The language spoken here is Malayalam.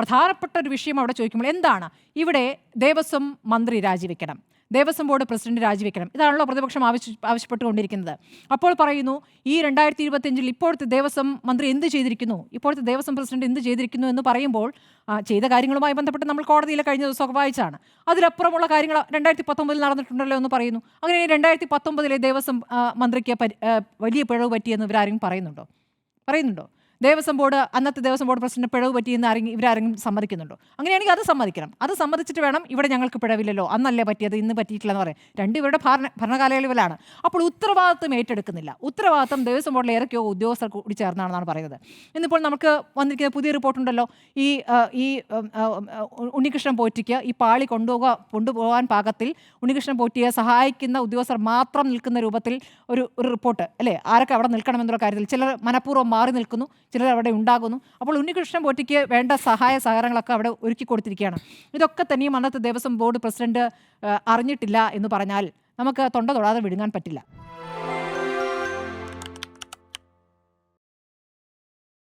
പ്രധാനപ്പെട്ട ഒരു വിഷയം അവിടെ ചോദിക്കുമ്പോൾ എന്താണ്? ഇവിടെ ദേവസ്വം മന്ത്രി രാജിവെക്കണം. ദേവസ്വം ബോർഡ് പ്രസിഡന്റ് രാജിവെക്കണം. ഇതാണല്ലോ പ്രതിപക്ഷം ആവശ്യ ആവശ്യപ്പെട്ടുകൊണ്ടിരിക്കുന്നത്. അപ്പോൾ പറയുന്നു ഈ രണ്ടായിരത്തി ഇരുപത്തിയഞ്ചിൽ ഇപ്പോഴത്തെ ദേവസ്വം മന്ത്രി എന്ത് ചെയ്തിരിക്കുന്നു? ഇപ്പോഴത്തെ ദേവസ്വം പ്രസിഡന്റ് എന്ത് ചെയ്തിരിക്കുന്നു എന്ന് പറയുമ്പോൾ ചെയ്ത കാര്യങ്ങളുമായി ബന്ധപ്പെട്ട് നമ്മൾ കോടതിയിൽ കഴിഞ്ഞ ദിവസമൊക്കെ വായിച്ചാണ് അതിലപ്പുറമുള്ള കാര്യങ്ങൾ രണ്ടായിരത്തി പത്തൊമ്പതിൽ നടന്നിട്ടുണ്ടല്ലോ എന്ന് പറയുന്നു. അങ്ങനെ രണ്ടായിരത്തി പത്തൊമ്പതിലെ ദേവസ്വം മന്ത്രിക്ക് വലിയ പിഴവ് പറ്റിയെന്ന് ഇവരാരും പറയുന്നുണ്ടോ? പറയുന്നുണ്ടോ? ദേവസ്വം ബോർഡ് അന്നത്തെ ദേവസ്വം ബോർഡ് പ്രസിഡന്റ് പിഴവ് പറ്റിയെന്ന് ആരെങ്കിലും ഇവരാരെങ്കിലും സമ്മതിക്കുന്നുണ്ടോ? അങ്ങനെയാണെങ്കിൽ അത് സമ്മതിക്കണം. അത് സമ്മതിച്ചിട്ട് വേണം ഇവിടെ ഞങ്ങൾക്ക് പിഴവില്ലല്ലോ. അന്നല്ലേ പറ്റിയത് ഇന്ന് പറ്റിയിട്ടില്ലെന്ന് പറയാം രണ്ടും ഇവരുടെ ഭരണ ഭരണകാലയളവിലാണ്. അപ്പോൾ ഉത്തരവാദിത്വം ഏറ്റെടുക്കുന്നില്ല. ഉത്തരവാദിത്വം ദേവസ്വം ബോർഡിലെ ഏറെയൊക്കെയോ ഉദ്യോഗസ്ഥർ കൂടി ചേർന്നാണെന്നാണ് പറയുന്നത്. ഇന്നിപ്പോൾ നമുക്ക് വന്നിരിക്കുന്ന പുതിയ റിപ്പോർട്ടുണ്ടല്ലോ. ഈ ഈ ഉണ്ണികൃഷ്ണൻ പോറ്റിക്ക് ഈ പാളി കൊണ്ടുപോകാൻ കൊണ്ടുപോകാൻ പാകത്തിൽ ഉണ്ണികൃഷ്ണൻ പോറ്റിയെ സഹായിക്കുന്ന ഉദ്യോഗസ്ഥർ മാത്രം നിൽക്കുന്ന രൂപത്തിൽ ഒരു ഒരു റിപ്പോർട്ട്. അല്ലേ? ആരൊക്കെ അവിടെ നിൽക്കണമെന്നുള്ള കാര്യത്തിൽ ചിലർ മനഃപൂർവം മാറി നിൽക്കുന്നു. ചിലർ അവിടെ ഉണ്ടാകുന്നു. അപ്പോൾ ഉണ്ണികൃഷ്ണൻ പോറ്റിക്ക് വേണ്ട സഹായ സഹകരണങ്ങളൊക്കെ അവിടെ ഒരുക്കി കൊടുത്തിരിക്കുകയാണ്. ഇതൊക്കെ തന്നെയും അന്നത്തെ ദേവസ്വം ബോർഡ് പ്രസിഡന്റ് അറിഞ്ഞിട്ടില്ല എന്ന് പറഞ്ഞാൽ നമുക്ക് തൊണ്ട തൊടാതെ വിഴുങ്ങാൻ പറ്റില്ല.